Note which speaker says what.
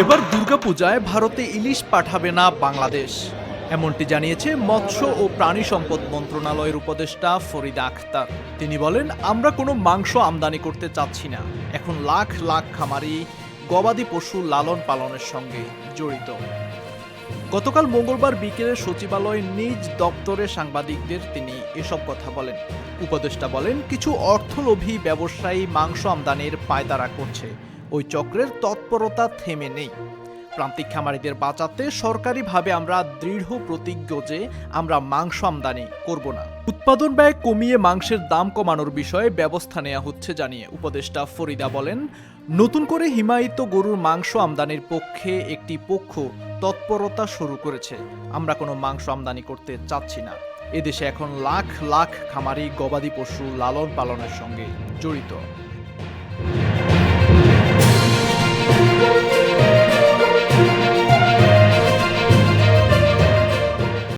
Speaker 1: এবার দুর্গাপূজায় ভারতে ইলিশ পাঠাবে না বাংলাদেশ। এমনটি জানিয়েছে মৎস্য ও প্রাণী সম্পদ মন্ত্রণালয়ের উপদেষ্টা ফরিদা আখতার। তিনি বলেন, আমরা কোনো মাংস আমদানি করতে চাচ্ছি না। এখন লাখ লাখ খামারি গবাদি পশু লালন পালনের সঙ্গে জড়িত। গতকাল মঙ্গলবার বিকেলে সচিবালয় নিজ দপ্তরে সাংবাদিকদের তিনি এসব কথা বলেন। উপদেষ্টা বলেন, কিছু অর্থলোভী ব্যবসায়ী মাংস আমদানির পায়তারা করছে। ওই চক্রের তৎপরতা থেমে নেই। প্রান্তিক খামারিদের বাঁচাতে সরকারিভাবে আমরা দৃঢ় প্রতিজ্ঞ যে আমরা মাংস আমদানি করব না। উৎপাদন ব্যয় কমিয়ে মাংসের দাম কমানোর বিষয়ে ব্যবস্থা নেওয়া হচ্ছে জানিয়ে উপদেষ্টা ফরিদা বলেন, নতুন করে হিমায়িত গরুর মাংস আমদানির পক্ষে একটি পক্ষ তৎপরতা শুরু করেছে। আমরা কোনো মাংস আমদানি করতে চাচ্ছি না। এদেশে এখন লাখ লাখ খামারি গবাদি পশু লালন পালনের সঙ্গে জড়িত।